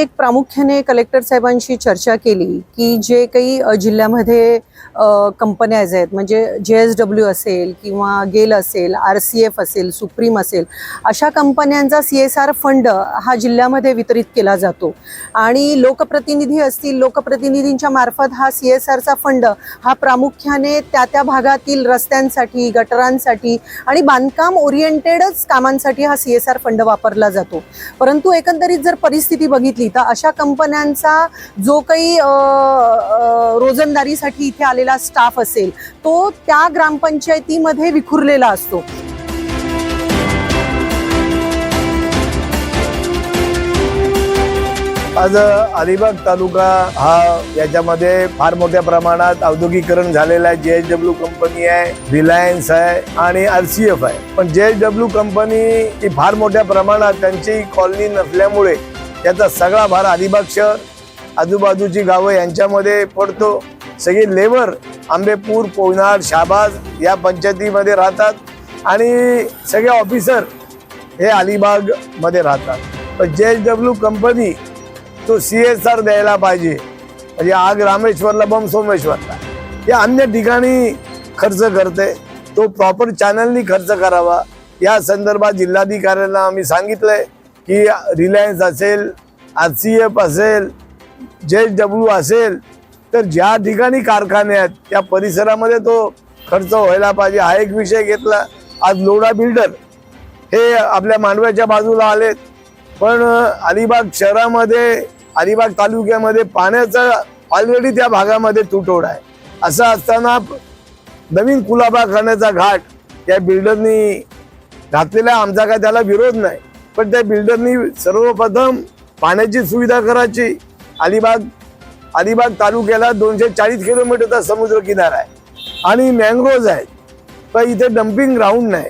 एक प्रामुख्याने कलेक्टर साहेबांशी चर्चा केली की जे काही जिल्ह्यामध्ये कंपन्याज आहेत म्हणजे जे एस डब्ल्यू असेल किंवा गेल असेल आर सी एफ असेल सुप्रीम असेल अशा कंपन्यांचा सी एस आर फंड हा जिल्ह्यामध्ये वितरित केला जातो. आणि लोकप्रतिनिधी असतील लोकप्रतिनिधींच्या मार्फत हा सी एस आरचा फंड हा प्रामुख्याने त्या त्या भागातील रस्त्यांसाठी गटरांसाठी आणि बांधकाम ओरिएंटेडच कामांसाठी हा सी एस आर फंड वापरला जातो. परंतु एकंदरीत जर परिस्थिती बघितली तर अशा कंपन्यांचा जो काही रोजंदारीसाठी इथे आलेला स्टाफ असेल तो त्या ग्रामपंचायतीमध्ये विखुरलेला असतो. आज अलिबाग तालुका हा याच्यामध्ये फार मोठ्या प्रमाणात औद्योगिकरण झालेलं आहे. जे एच डब्ल्यू कंपनी आहे रिलायन्स आहे आणि आर सी एफ आहे. पण जे एच डब्ल्यू कंपनी ही फार मोठ्या प्रमाणात त्यांची कॉलनी नसल्यामुळे त्याचा सगळा भार अलिबाग शहर आजूबाजूची गावं यांच्यामध्ये पडतो. सगळे लेबर आंबेपूर पोयनाड शाबाज या पंचायतीमध्ये राहतात आणि सगळे ऑफिसर हे अलिबागमध्ये राहतात. पण जे एच डब्ल्यू कंपनी तो सी एस आर द्यायला पाहिजे. म्हणजे आग रामेश्वरला बम सोमेश्वरला. हे अन्य ठिकाणी खर्च करते. तो प्रॉपर चॅनलनी खर्च करावा. या संदर्भात जिल्हाधिकाऱ्यांना आम्ही सांगितलंय. की रिलायन्स असेल आर सी एफ असेल जे डब्ल्यू असेल तर ज्या ठिकाणी कारखाने आहेत त्या परिसरामध्ये तो खर्च व्हायला पाहिजे. हा एक विषय घेतला. आज लोडा बिल्डर हे आपल्या मांडव्याच्या बाजूला आलेत. पण अलिबाग शहरामध्ये अलिबाग तालुक्यामध्ये पाण्याचा ऑलरेडी त्या भागामध्ये तुटवडा आहे. असं असताना नवीन कुलाबा करण्याचा घाट या बिल्डरनी घातलेला आहे. आमचा काय त्याला विरोध नाही. पण त्या बिल्डरनी सर्वप्रथम पाण्याची सुविधा करायची. अलिबाग अलिबाग तालुक्याला दोनशे चाळीस किलोमीटरचा समुद्र किनारा आहे. आणि मँग्रोव्ज आहेत. पण इथे डम्पिंग ग्राउंड नाही.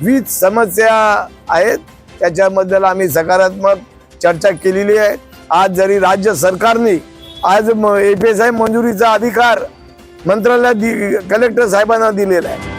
वीज समस्या आहेत. त्याच्याबद्दल आम्ही सकारात्मक चर्चा केलेली आहे. आज जरी राज्य सरकारने आज एफ एस आय मंजुरीचा अधिकार मंत्रालयात दि- कलेक्टर साहेबांना दिलेला आहे.